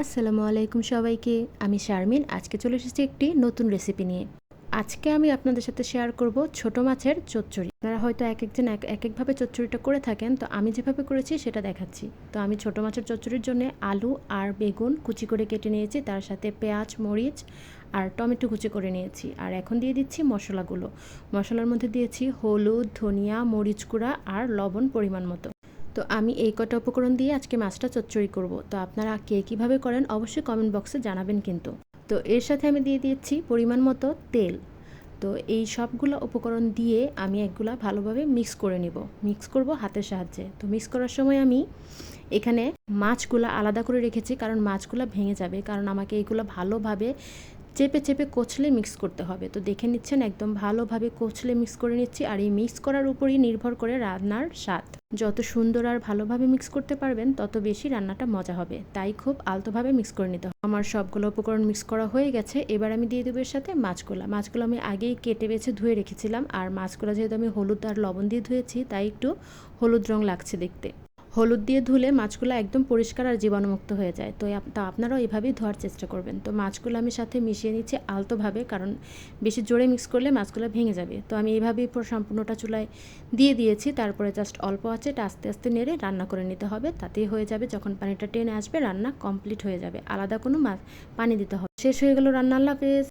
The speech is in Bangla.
আসসালামু আলাইকুম সবাইকে, আমি শারমিন। আজকে চলে এসেছি একটি নতুন রেসিপি নিয়ে। আজকে আমি আপনাদের সাথে শেয়ার করব ছোট মাছের চচ্চড়ি। আপনারা হয়তো এক একজন এক এক একভাবে চচ্চড়িটা করে থাকেন, তো আমি যেভাবে করেছি সেটা দেখাচ্ছি। তো আমি ছোট মাছের চচ্চড়ির জন্য আলু আর বেগুন কুচি করে কেটে নিয়েছি, তার সাথে পেঁয়াজ, মরিচ আর টমেটো কুচি করে নিয়েছি। আর এখন দিয়ে দিচ্ছি মশলাগুলো। মশলার মধ্যে দিয়েছি হলুদ, ধনিয়া, মরিচ গুঁড়া আর লবণ পরিমাণ মতো। তো আমি এই কটা উপকরণ দিয়ে আজকে মাছটা চচ্চড়ি করব। তো আপনারা কে কীভাবে করেন অবশ্যই কমেন্ট বক্সে জানাবেন কিন্তু। তো এর সাথে আমি দিয়ে দিয়েছি পরিমাণ মতো তেল। তো এই সবগুলো উপকরণ দিয়ে আমি একগুলা ভালোভাবে মিক্স করে নিব। মিক্স করব হাতের সাহায্যে। তো মিক্স করার সময় আমি এখানে মাছগুলো আলাদা করে রেখেছি কারণ মাছগুলো ভেঙে যাবে। কারণ আমাকে এইগুলো ভালোভাবে চেপে চেপে কোচলে মিক্স করতে হবে। তো দেখে নিচ্ছেন একদম ভালোভাবে কোচলে মিক্স করে নিচ্ছি। আর এই মিক্স করার উপরই নির্ভর করে রান্নার স্বাদ। যত সুন্দর আর ভালোভাবে মিক্স করতে পারবেন, তত বেশি রান্নাটা মজা হবে। তাই খুব আলতোভাবে মিক্স করে নিতে হবে। আমার সবগুলো উপকরণ মিক্স করা হয়ে গেছে। এবার আমি দিয়ে দেবো এর সাথে মাছগুলা। মাছগুলো আমি আগেই কেটে বেছে ধুয়ে রেখেছিলাম। আর মাছগুলো যেহেতু আমি হলুদ আর লবণ দিয়ে ধুয়েছি, তাই একটু হলুদ রং লাগছে দেখতে। হলুদ দিয়ে ধুলে মাছগুলো একদম পরিষ্কার আর জীবাণুমুক্ত হয়ে যায়। তো তা আপনারাও এভাবেই ধোয়ার চেষ্টা করবেন। তো মাছগুলো আমি সাথে মিশিয়ে নিচ্ছি আলতোভাবে, কারণ বেশি জোরে মিক্স করলে মাছগুলো ভেঙে যাবে। তো আমি এইভাবেই পুরো সম্পূর্ণটা চুলায় দিয়ে দিয়েছি, তারপরে জাস্ট অল্প আছে এটা আস্তে আস্তে নেড়ে রান্না করে নিতে হবে। তাতেই হয়ে যাবে যখন পানিটা টেনে আসবে রান্না কমপ্লিট হয়ে যাবে। আলাদা কোনো মাছ পানি দিতে হবে। শেষ হয়ে গেল রান্না, আল্লাহ